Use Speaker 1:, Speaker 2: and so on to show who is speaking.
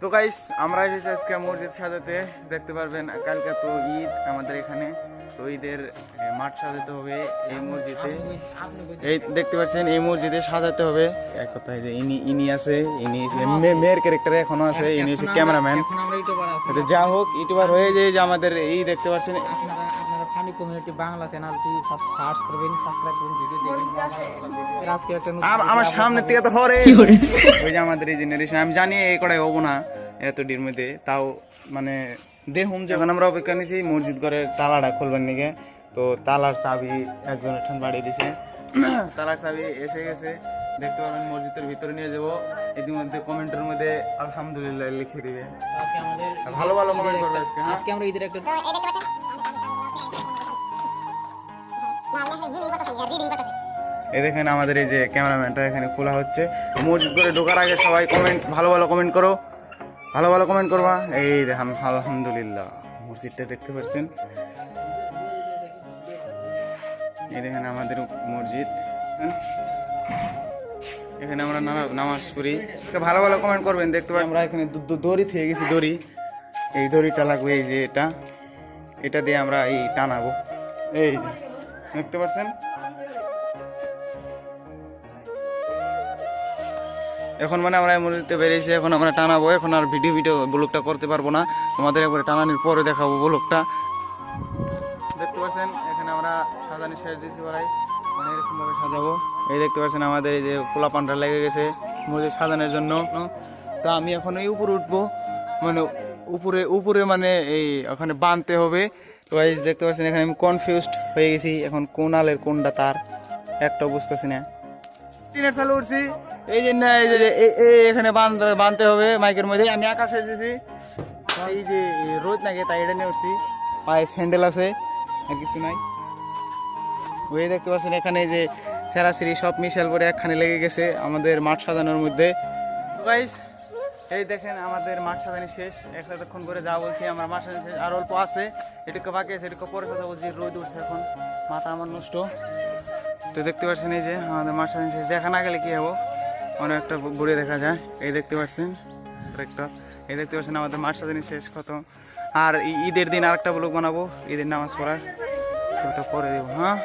Speaker 1: তো গাইস আমরা এসেছি আজকে মসজিদ সাজাতে। দেখতে পারবেন কালকে তো ঈদ আমাদের এখানে। তো ঈদের মাঠ সাজাতে হবে এই মসজিদে। এই দেখতে পাচ্ছেন এই মসজিদে সাজাতে হবে। এক কথায় যে ইনি ইনি আছে ইনি মেয়ের ক্যারেক্টার এখনও আছে ইনি হচ্ছে ক্যামেরাম্যান যা হোক ইউটিউবার হয়ে যায় যে আমাদের এই দেখতে পাচ্ছেন
Speaker 2: আপনারা আপনারা ফানি কমিউনিটি বাংলা চ্যানেলটি সার্চ করবেন সাবস্ক্রাইব করুন ভিডিও দেখবেন আজকে একটা
Speaker 1: আমার সামনে থেকে তো হরে ওই যে আমাদের এই জেনারেশন আমি জানি এই কটাই হব না এত ডির মধ্যে তাও মানে দেখুন যখন আমরা অপেক্ষা নিয়েছি মসজিদ করে তালাটা খুলবার নিকে। তো তালার চাবি একজন ঠান বাড়িয়ে দিছে। তালার চাবি এসে গেছে। দেখতে পাবেন মসজিদের ভিতরে নিয়ে যাব। ইতিমধ্যে কমেন্টের মধ্যে আলহামদুলিল্লাহ লিখে দিবে।
Speaker 2: আজকে আমাদের
Speaker 1: ভালো ভালো কমেন্ট করবে আজকে হ্যাঁ?
Speaker 2: আজকে আমরা ঈদের একটা
Speaker 1: এই দেখেন আমাদের এই যে ক্যামেরাম্যানটা এখানে খোলা হচ্ছে। মসজিদ করে ঢোকার আগে সবাই কমেন্ট ভালো ভালো কমেন্ট করো। ভালো ভালো কমেন্ট করবা? এই দেখেন, আলহামদুলিল্লাহ। মসজিদটা দেখতে পাচ্ছেন? এই দেখেন আমাদের মসজিদ। এখানে আমরা নামাজ পড়ি। ভালো ভালো কমেন্ট করবেন, দেখতে পাই আমরা এখানে দড়ি থেকে গেছি, দড়ি। এই দড়িটা লাগবে, এই যে এটা। এটা দিয়ে আমরা এই টানাবো। এই দেখতে পাচ্ছেন? এখন মানে আমরা মুহূর্তে বেরিয়েছি এখন আমরা টানাবো, এখন আর ভিডিও ভিডিও ব্লগটা করতে পারব না। তোমাদের একবারে টানানির পরে দেখাবো ব্লগটা দেখতে পাচ্ছেন, এখানে আমরা সাজানি শেষ দিয়েছি বলাই মানে এরকম ভাবে সাজাবো। এই দেখতে পাচ্ছেন আমাদের এই যে কোলা পান্ডা লেগে গেছে মসজিদ সাজানোর জন্য। তা আমি এখন এই উপরে উঠবো। মানে উপরে উপরে মানে এই ওখানে বাঁধতে হবে। তো দেখতে পাচ্ছেন, এখানে আমি কনফিউজড হয়ে গেছি। এখন কোন আলের কোনটা তার, একটা বুঝতেছি না। চালু উঠছি। এই যে না, এই যে এখানে বাঁধ বাঁধতে হবে মাইকের মধ্যে। আমি আকাশে এসেছি। এই যে রোদ নাকি, তাই এটা নিয়ে উঠছি। পায়ে স্যান্ডেল আছে, আর কিছু নাই। ওই দেখতে পাচ্ছেন এখানে যে সেরাসিরি সব মিশাল করে একখানে লেগে গেছে আমাদের মাঠ সাজানোর মধ্যে। গাইস এই দেখেন আমাদের মাঠ সাজানি শেষ। একটা একসাথেক্ষণ করে যা বলছি, আমার মাঠ সাজানি শেষ। আর অল্প আছে, এটুকু বাকি আছে, এটুকু পরে কথা বলছি। রোদ উঠছে এখন, মাথা আমার নষ্ট। তো দেখতে পাচ্ছেন এই যে আমাদের মাঠ সাজানি শেষ। দেখা না গেলে কি হব? অনেক একটা ঘুরে দেখা যায়। এই দেখতে পাচ্ছেন আরেকটা। এই দেখতে পাচ্ছেন আমাদের মাঠ সাজানি শেষ কত। আর ঈদের দিন আরেকটা ব্লগ বানাবো। ঈদের নামাজ পড়ার। ওটা পরে দেবো হ্যাঁ?